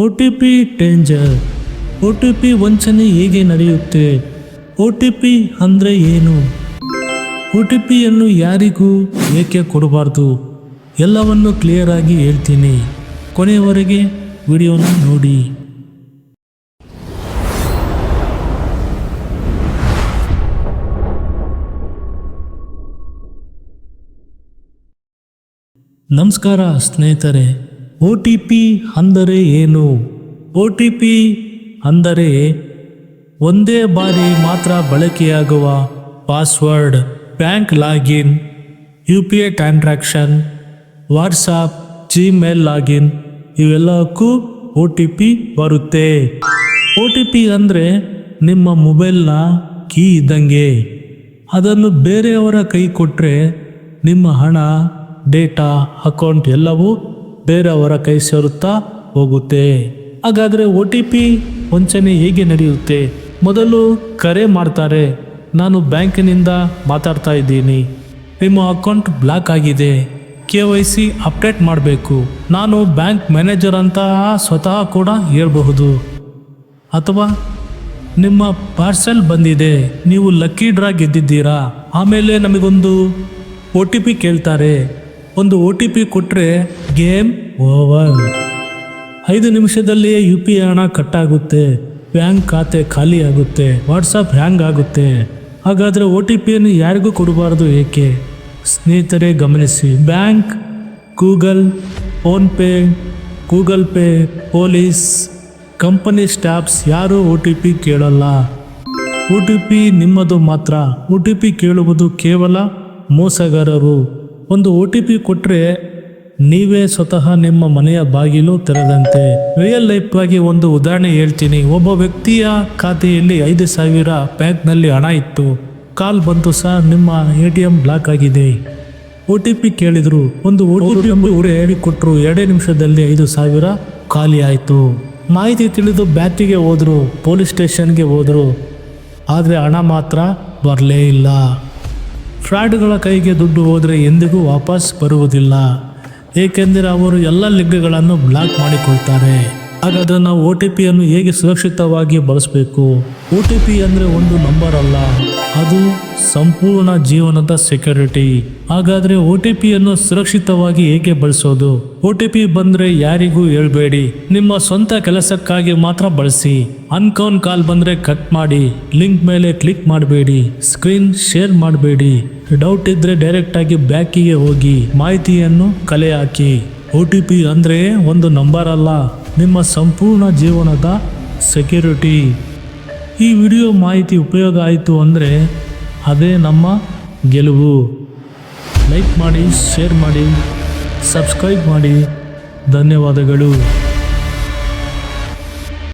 O T P danger O T P ವಂಚನೆ ಹೇಗೆ ನಡೆಯುತ್ತೆ? ಒ ಟಿ ಪಿ ಅಂದರೆ ಏನು? ಒ ಟಿ ಪಿಯನ್ನು ಯಾರಿಗೂ ಏಕೆ ಕೊಡಬಾರ್ದು? ಎಲ್ಲವನ್ನು ಕ್ಲಿಯರ್ ಆಗಿ ಹೇಳ್ತೀನಿ. ಕೊನೆಯವರೆಗೆ ವಿಡಿಯೋನ ನೋಡಿ. ನಮಸ್ಕಾರ ಸ್ನೇಹಿತರೆ. ಒ ಟಿ ಪಿ ಅಂದರೆ ಏನು? ಒ ಟಿ ಪಿ ಅಂದರೆ ಒಂದೇ ಬಾರಿ ಮಾತ್ರ ಬಳಕೆಯಾಗುವ password, bank login, U P I transaction, WhatsApp, Gmail login ಇವೆಲ್ಲಕ್ಕೂ O T P ಬರುತ್ತೆ. ಒ ಟಿ ಪಿ ಅಂದರೆ ನಿಮ್ಮ ಮೊಬೈಲ್ನ ಕೀ ಇದ್ದಂಗೆ. ಅದನ್ನು ಬೇರೆಯವರ ಕೈ ಕೊಟ್ಟರೆ ನಿಮ್ಮ ಹಣ, ಡೇಟಾ, ಅಕೌಂಟ್ ಎಲ್ಲವೂ ಬೇರೆಯವರ ಕೈ ಸೇರುತ್ತಾ ಹೋಗುತ್ತೆ. ಹಾಗಾದರೆ ಒ ಟಿ ಪಿ ವಂಚನೆ ಹೇಗೆ ನಡೆಯುತ್ತೆ? ಮೊದಲು ಕರೆ ಮಾಡ್ತಾರೆ. ನಾನು ಬ್ಯಾಂಕಿನಿಂದ ಮಾತಾಡ್ತಾ ಇದ್ದೀನಿ. ನಿಮ್ಮ ಅಕೌಂಟ್ ಬ್ಲಾಕ್ ಆಗಿದೆ. ಕೆ ವೈ ಸಿ ಅಪ್ಡೇಟ್ ಮಾಡಬೇಕು. ನಾನು ಬ್ಯಾಂಕ್ ಮ್ಯಾನೇಜರ್ ಅಂತ ಸ್ವತಃ ಕೂಡ ಹೇಳ್ಬಹುದು. ಅಥವಾ ನಿಮ್ಮ ಪಾರ್ಸೆಲ್ ಬಂದಿದೆ. ನೀವು ಲಕ್ಕಿ ಡ್ರಾ ಗೆದ್ದಿದ್ದೀರಾ? ಆಮೇಲೆ ನಮಗೊಂದು ಒ ಟಿ ಪಿ ಕೇಳ್ತಾರೆ. ಒಂದು ಒ ಟಿ ಪಿ ಕೊಟ್ಟರೆ ಗೇಮ್ ಐದು ನಿಮಿಷದಲ್ಲಿಯೇ ಯು ಪಿ ಐ ಹಣ ಕಟ್ಟಾಗುತ್ತೆ. ಬ್ಯಾಂಕ್ ಖಾತೆ ಖಾಲಿ ಆಗುತ್ತೆ. ವಾಟ್ಸಪ್ ಹ್ಯಾಂಗ್ ಆಗುತ್ತೆ? ಹಾಗಾದರೆ ಒ ಟಿ ಪಿಯನ್ನು ಯಾರಿಗೂ ಕೊಡಬಾರ್ದು ಏಕೆ? ಸ್ನೇಹಿತರೆ, ಗಮನಿಸಿ. Bank, Google, PhonePe, Google Pay, police, company staffs ಯಾರೂ ಒ ಟಿ ಪಿ ಕೇಳಲ್ಲ. ಒ ಟಿ ಪಿ ನಿಮ್ಮದು ಮಾತ್ರ. ಒ ಟಿ ಪಿ ಕೇಳುವುದು ಕೇವಲ ಮೋಸಗಾರರು. ಒಂದು ಒ ಟಿ ಪಿ ಕೊಟ್ಟರೆ ನೀವೇ ಸ್ವತಃ ನಿಮ್ಮ ಮನೆಯ ಬಾಗಿಲು ತೆರೆದಂತೆ ರಿಯಲ್ ಲೈಫ್ ಆಗಿ ಒಂದು ಉದಾಹರಣೆ ಹೇಳ್ತೀನಿ. ಒಬ್ಬ ವ್ಯಕ್ತಿಯ ಖಾತೆಯಲ್ಲಿ ಐದು ಸಾವಿರ ಬ್ಯಾಂಕ್ನಲ್ಲಿ ಹಣ ಇತ್ತು. ಕಾಲ್ ಬಂತು ಸರ್ ನಿಮ್ಮ ಎ ಟಿ ಎಂ ಬ್ಲಾಕ್ ಆಗಿದೆ. ಒ ಟಿ ಪಿ ಕೇಳಿದ್ರು. ಒಂದು ಒ ಟಿ ಪಿ ಹೇಳಿ ಕೊಟ್ಟರು ಎರಡೇ ನಿಮಿಷದಲ್ಲಿ ಐದು ಸಾವಿರ ಖಾಲಿ ಆಯಿತು. ಮಾಹಿತಿ ತಿಳಿದು ಬ್ಯಾಂಕಿಗೆ ಹೋದರು ಪೊಲೀಸ್ ಸ್ಟೇಷನ್ಗೆ ಹೋದರು. ಆದರೆ ಹಣ ಮಾತ್ರ ಬರಲೇ ಇಲ್ಲ. ಫ್ರಾಡ್ಗಳ ಕೈಗೆ ದುಡ್ಡು ಹೋದರೆ ಎಂದಿಗೂ ವಾಪಸ್ ಬರುವುದಿಲ್ಲ. ಏಕೆಂದರೆ ಅವರು ಎಲ್ಲ ಲಿಂಕ್ಗಳನ್ನು ಬ್ಲಾಕ್ ಮಾಡಿಕೊಳ್ತಾರೆ. ಹಾಗಾದರೆ ನಾವು ಒ ಟಿ ಪಿಯನ್ನು ಹೇಗೆ ಸುರಕ್ಷಿತವಾಗಿ ಬಳಸಬೇಕು? ಒ ಟಿ ಪಿ ಅಂದರೆ ಒಂದು ನಂಬರ್ ಅಲ್ಲ. ಅದು ಸಂಪೂರ್ಣ ಜೀವನದ ಸೆಕ್ಯೂರಿಟಿ ಹಾಗಾದರೆ ಒ ಟಿ ಪಿಯನ್ನು ಸುರಕ್ಷಿತವಾಗಿ ಹೇಗೆ ಬಳಸೋದು? ಓ ಟಿ ಪಿ ಬಂದರೆ ಯಾರಿಗೂ ಹೇಳಬೇಡಿ. ನಿಮ್ಮ ಸ್ವಂತ ಕೆಲಸಕ್ಕಾಗಿ ಮಾತ್ರ ಬಳಸಿ. ಅನ್ಕೌನ್ ಕಾಲ್ ಬಂದರೆ ಕಟ್ ಮಾಡಿ. ಲಿಂಕ್ ಮೇಲೆ ಕ್ಲಿಕ್ ಮಾಡಬೇಡಿ. ಸ್ಕ್ರೀನ್ ಶೇರ್ ಮಾಡಬೇಡಿ. ಡೌಟ್ ಇದ್ದರೆ ಡೈರೆಕ್ಟ್ ಆಗಿ ಬ್ಯಾಂಕಿಗೆ ಹೋಗಿ ಮಾಹಿತಿಯನ್ನು ಕಲೆ ಹಾಕಿ. ಒ ಟಿ ಪಿ ಅಂದರೆ ಒಂದು ನಂಬರ್ ಅಲ್ಲ. ನಿಮ್ಮ ಸಂಪೂರ್ಣ ಜೀವನದ ಸೆಕ್ಯೂರಿಟಿ. ಈ ವಿಡಿಯೋ ಮಾಹಿತಿ ಉಪಯೋಗ ಆಯಿತು ಅಂದರೆ ಅದೇ ನಮ್ಮ ಗೆಲುವು. ಲೈಕ್ ಮಾಡಿ, ಶೇರ್ ಮಾಡಿ, ಸಬ್ಸ್ಕ್ರೈಬ್ ಮಾಡಿ. ಧನ್ಯವಾದಗಳು.